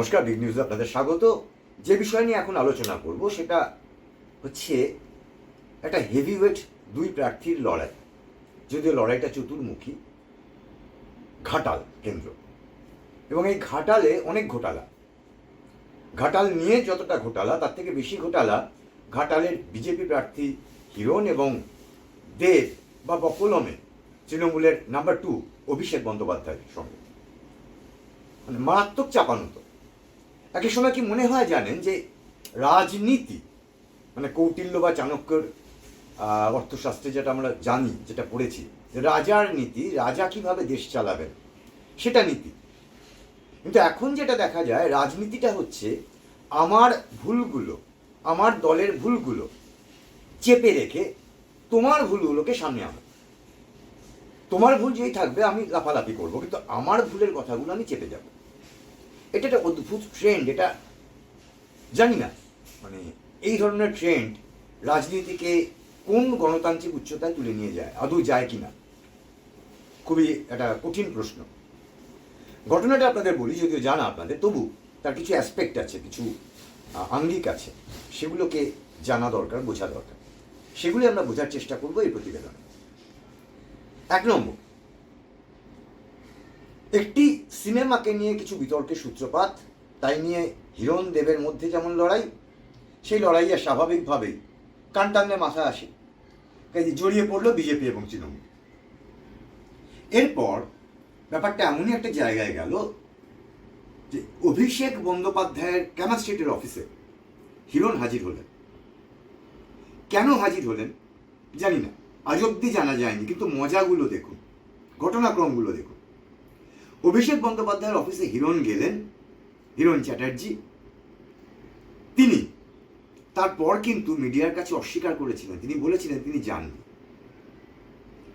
নমস্কার বিগ নিউজে আপনাদের স্বাগত। যে বিষয় নিয়ে এখন আলোচনা করব সেটা হচ্ছে একটা হেভিওয়েট দুই প্রার্থীর লড়াই, যদিও লড়াইটা চতুর্মুখী, ঘাটাল কেন্দ্র। এবং এই ঘাটালে অনেক ঘোটালা। ঘাটাল নিয়ে যতটা ঘোটালা, তার থেকে বেশি ঘোটালা ঘাটালের বিজেপি প্রার্থী হিরণ এবং দেব বা বকলমে, তৃণমূলের নাম্বার টু অভিষেক বন্দ্যোপাধ্যায়ের সঙ্গে। মানে মারাত্মক চাপানো তো একই সময় কি মনে হয় জানেন যে রাজনীতি মানে কৌটিল্য বা চাণক্যর অর্থশাস্ত্রে যেটা আমরা জানি, যেটা পড়েছি রাজার নীতি, রাজা কীভাবে দেশ চালাবেন, সেটা নীতি। কিন্তু এখন যেটা দেখা যায়, রাজনীতিটা হচ্ছে আমার ভুলগুলো, আমার দলের ভুলগুলো চেপে রেখে তোমার ভুলগুলোকে সামনে আনো। তোমার ভুল যেই থাকবে, আমি লাফালাফি করব, কিন্তু আমার ভুলের কথাগুলো আমি চেপে যাব। এটা একটা অদ্ভুত ট্রেন্ড এটা জানি না। মানে এই ধরনের ট্রেন্ড রাজনীতিকে কোন গণতান্ত্রিক উচ্চতায় তুলে নিয়ে যায়, আদৌ যায় কি না খুবই একটা কঠিন প্রশ্ন। ঘটনাটা আপনাদের বলি, যদিও জানা আপনাদের, তবু তার কিছু অ্যাসপেক্ট আছে, কিছু আঙ্গিক আছে। সেগুলোকে জানা দরকার, বোঝা দরকার। সেগুলি আমরা বোঝার চেষ্টা করব এই প্রতিবেদনে। এক নম্বর, একটি সিনেমাকে নিয়ে কিছু বিতর্কের সূত্রপাত, তাই নিয়ে হিরণ দেবের মধ্যে যেমন লড়াই, সেই লড়াইয়া স্বাভাবিকভাবেই কানটান্নে মাথা আসে। কাজে জড়িয়ে পড়ল বিজেপি এবং তৃণমূল। এরপর ব্যাপারটা এমনই একটা জায়গায় গেল যে অভিষেক বন্দ্যোপাধ্যায়ের ক্যামা স্ট্রিটের অফিসে হিরণ হাজির হলেন। কেন হাজির হলেন জানি না। আজ অব্দি জানা যায়নি, কিন্তু মজাগুলো দেখুন, ঘটনাক্রমগুলো দেখুন। অভিষেক বন্দ্যোপাধ্যায়ের অফিসে হিরণ গেলেন, হিরণ চ্যাটার্জি। তিনি তারপর কিন্তু মিডিয়ার কাছে অস্বীকার করেছিলেন। তিনি বলেছিলেন, তিনি যাননি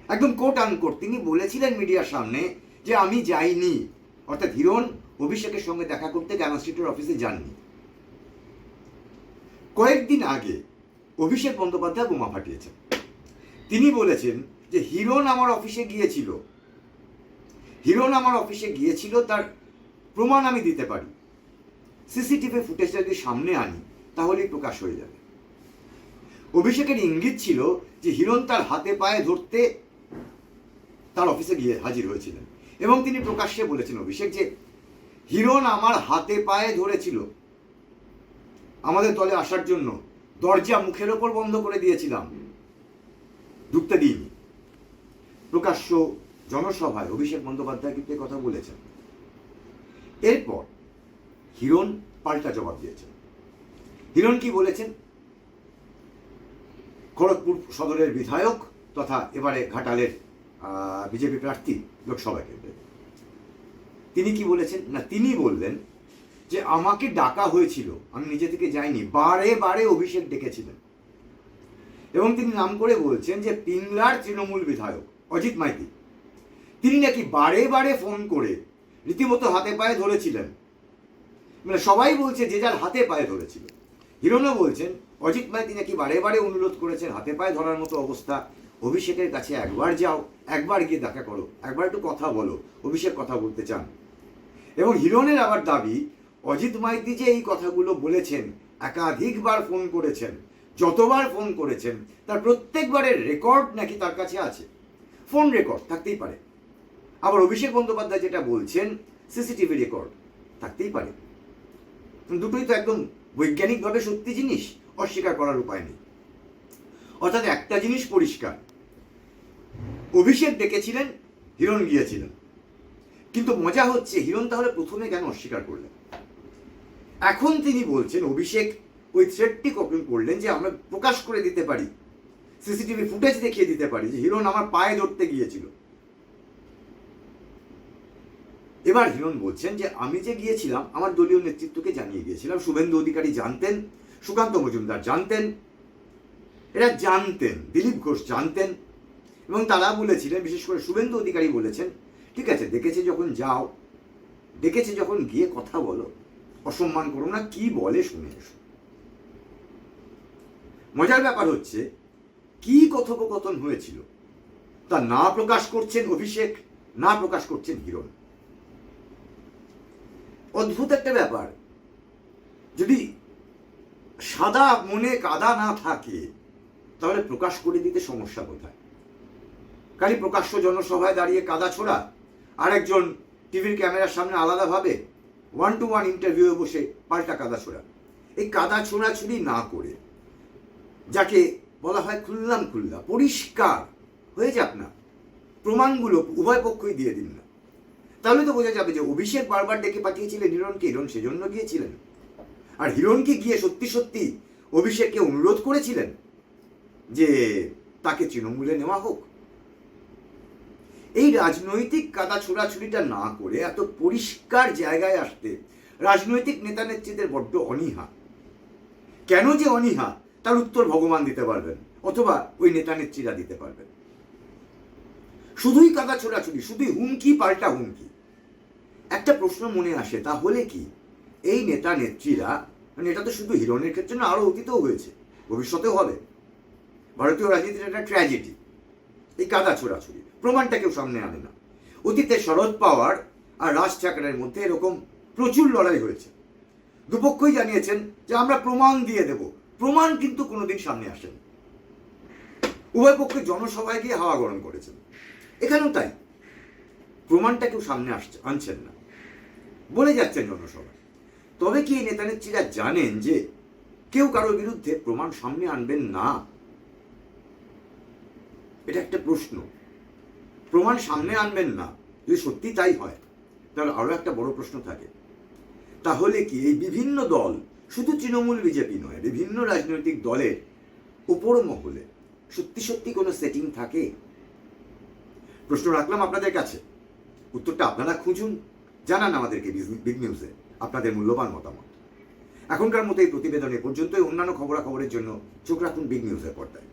একদম কোট আনকোট তিনি বলেছিলেন মিডিয়ার সামনে যে আমি যাইনি। অর্থাৎ হিরণ অভিষেকের সঙ্গে দেখা করতে ক্যামা স্ট্রিটের অফিসে যাননি? কয়েকদিন আগে অভিষেক বন্দ্যোপাধ্যায় বোমা ফাটিয়েছেন। তিনি বলেছেন যে হিরণ আমার অফিসে গিয়েছিল। হিরণ আমার অফিসে গিয়েছিল, তার প্রমাণ আমি দিতে পারি। সিসিটিভি ফুটেজটা যদি সামনে আনি, তাহলেই প্রকাশ হয়ে যাবে। অভিষেকের ইঙ্গিত ছিল যে হিরণ তার হাতে পায়ে ধরতে তার অফিসে গিয়ে হাজির হয়েছিলেন। এবং তিনি প্রকাশ্যে বলেছেন অভিষেক যে, হিরণ আমার হাতে পায়ে ধরেছিল। আমাদের দলে আসার জন্য দরজা মুখের ওপর বন্ধ করে দিয়েছিলাম। ঢুকতে দিইনি। প্রকাশ্য জনসভায় অভিষেক বন্দ্যোপাধ্যায় কিন্তু কথা বলেছেন। এরপর হিরণ পাল্টা জবাব দিয়েছেন। হিরণ কি বলেছেন? খড়গপুর সদরের বিধায়ক তথা এবারে ঘাটালের বিজেপি প্রার্থী লোকসভা কেন্দ্রে। তিনি কি বলেছেন? না, তিনি বললেন যে আমাকে ডাকা হয়েছিল, আমি নিজে থেকে যাইনি, বারে বারে অভিষেক ডেকেছিলেন। এবং তিনি নাম করে বলছেন যে পিংলার তৃণমূল বিধায়ক অজিত মাইতি। তিনি নাকি বারে বারে ফোন করে রীতিমতো হাতে পায়ে ধরেছিলেন। মানে সবাই বলছে যে যার হাতে পায়ে ধরেছিল। হিরণও বলছেন, অজিত মাইতি নাকি বারে বারে অনুরোধ করেছেন হাতে পায়ে ধরার মতো অবস্থা। অভিষেকের কাছে একবার যাও, একবার গিয়ে দেখা করো, একবার একটু কথা বলো, অভিষেক কথা বলতে চান। এবং হিরণের আবার দাবি, অজিত মাইতি যে এই কথাগুলো বলেছেন, একাধিকবার ফোন করেছেন, যতবার ফোন করেছেন, তার প্রত্যেকবারের রেকর্ড নাকি তার কাছে আছে। ফোন রেকর্ড থাকতেই পারে। আবার অভিষেক বন্দ্যোপাধ্যায় যেটা বলছেন, সিসিটিভি রেকর্ড, থাকতেই পারে। দুটোই তো একদম বৈজ্ঞানিকভাবে সত্যি জিনিস, অস্বীকার করার উপায় নেই। অর্থাৎ একটা জিনিস পরিষ্কার, অভিষেক ডেকেছিলেন হিরণ গিয়েছিলেন। কিন্তু মজা হচ্ছে, হিরণ তাহলে প্রথমে কেন অস্বীকার করলেন? এখন তিনি বলছেন, অভিষেক ওই থ্রেডটি কখন করলেন যে আমরা প্রকাশ করে দিতে পারি, সিসিটিভি ফুটেজ দেখিয়ে দিতে পারি যে হিরণ আমার পায়ে ধরতে গিয়েছিল। এবার হিরণ বলছেন যে, আমি যে গিয়েছিলাম, আমার দলীয় নেতৃত্বকে জানিয়ে গিয়েছিলাম। শুভেন্দু অধিকারী জানতেন, সুকান্ত মজুমদার জানতেন, এরা জানতেন, দিলীপ ঘোষ জানতেন এবং তারা বলেছিলেন, বিশেষ করে শুভেন্দু অধিকারী বলেছেন, ঠিক আছে, ডেকেছে যখন যাও, ডেকেছে যখন গিয়ে কথা বলো, অসম্মান করো না, কি বলে শুনে এসো। মজার ব্যাপার হচ্ছে, কি কথোপকথন হয়েছিল তা না প্রকাশ করছেন অভিষেক, না প্রকাশ করছেন হিরণ। অদ্ভুত একটা ব্যাপার। যদি সাদা মনে কাদা না থাকে, তাহলে প্রকাশ করে দিতে সমস্যা কোথায়? খালি প্রকাশ্য জনসভায় দাঁড়িয়ে কাদা ছোড়া আর একজন টিভির ক্যামেরার সামনে আলাদাভাবে ওয়ান টু ওয়ান ইন্টারভিউয়ে বসে পাল্টা কাদা ছোড়া। এই কাদা ছোড়াছুড়ি না করে, যাকে বলা হয় খুললাম খুল্লা, পরিষ্কার, হয়ে যাক না। প্রমাণগুলো উভয় পক্ষই দিয়ে দিন না। তাহলে তো বোঝা যাবে যে অভিষেক বারবার ডেকে পাঠিয়েছিলেন হিরণকে, হিরণ সেজন্য গিয়েছিলেন। আর হিরণকে গিয়ে সত্যি সত্যি অভিষেককে অনুরোধ করেছিলেন যে তাকে তৃণমূলে নেওয়া হোক। এই রাজনৈতিক কাদা ছোড়াছুড়িটা না করে এত পরিষ্কার জায়গায় আসতে রাজনৈতিক নেতা নেত্রীদের বড্ড অনীহা। কেন যে অনীহা? তার উত্তর ভগবান দিতে পারবেন, অথবা ওই নেতা নেত্রীরা দিতে পারবেন। শুধুই কাদা ছোড়াছুড়ি, শুধুই হুমকি, পাল্টা হুমকি। একটা প্রশ্ন মনে আসে তাহলে কি? এই নেতা নেত্রীরা মানে এটা তো শুধু হিরণের ক্ষেত্রে না আরও অতীতেও হয়েছে, ভবিষ্যতেও হবে। ভারতীয় রাজনীতির একটা ট্র্যাজেডি এই কাদা ছোড়াছুড়ি, প্রমাণটা কেউ সামনে আনে না। অতীতে শরদ পাওয়ার আর রাজ ঠাকরের মধ্যে এরকম প্রচুর লড়াই হয়েছে। দুপক্ষই জানিয়েছেন যে আমরা প্রমাণ দিয়ে দেব, প্রমাণ কিন্তু কোনোদিন সামনে আসেনি। উভয় পক্ষে জনসভায় গিয়ে হাওয়া গরম করেছেন। এখানেও তাই। প্রমাণটা কেউ সামনে আসছে, আনছেন না। বলে যাচ্ছেন জনসভায়। তবে কি এই নেতা নেত্রীরা জানেন যে কেউ কারোর বিরুদ্ধে প্রমাণ সামনে আনবেন না? এটা একটা প্রশ্ন। প্রমাণ সামনে আনবেন না। যদি সত্যি তাই হয়, তাহলে আরও একটা বড় প্রশ্ন থাকে। তাহলে কি এই বিভিন্ন দল শুধু তৃণমূল বিজেপি নয়, বিভিন্ন রাজনৈতিক দলের উপর মহলে সত্যি সত্যি কোনো সেটিং থাকে? প্রশ্ন রাখলাম আপনাদের কাছে। উত্তরটা আপনারা খুঁজুন। জানান আমাদেরকে বিগ নিউজে আপনাদের মূল্যবান মতামত। এখনকার মতো এই প্রতিবেদনে পর্যন্তই। অন্যান্য খবরাখবরের জন্য চোখ রাখুন বিগ নিউজের পর্দায়।